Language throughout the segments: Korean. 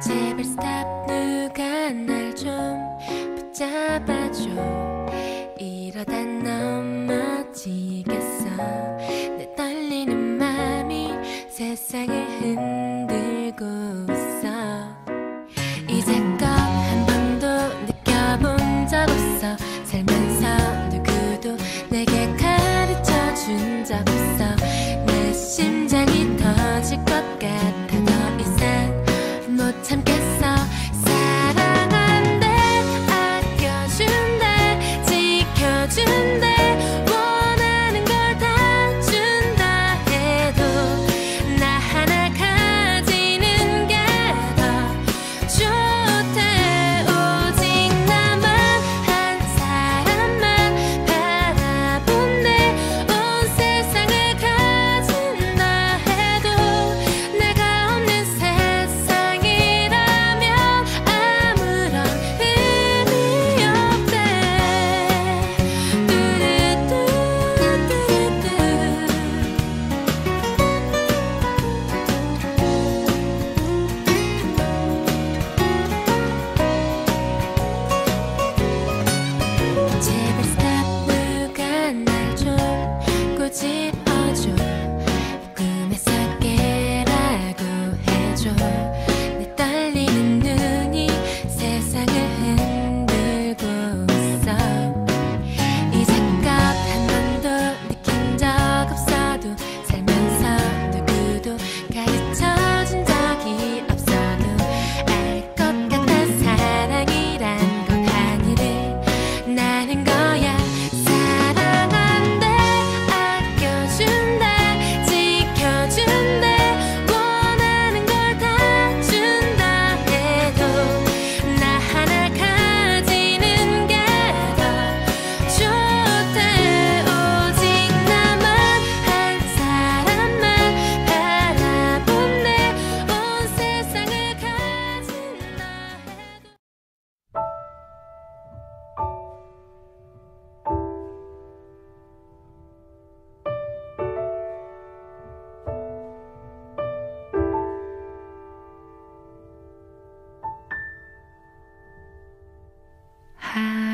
제발 스탑 누가 날 좀 붙잡아줘. 이러다 너만 준 적 없어.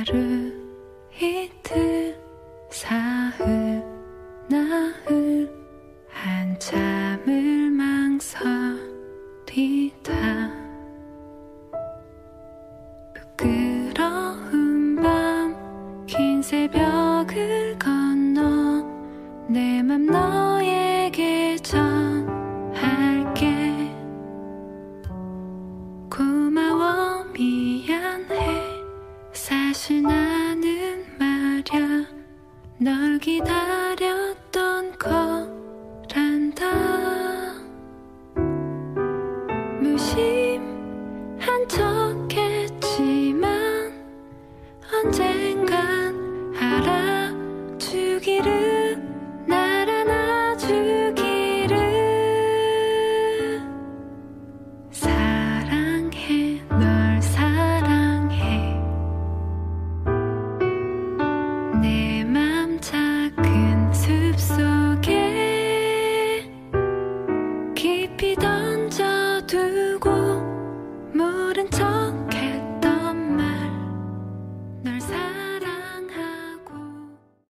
하루 이틀 사흘 나흘 한참을 망설이다. 부끄러운 밤 긴 새벽을 건너 내 맘 너 널 기다렸던 거란다. 무심한 척했지만 언젠간 알아주기를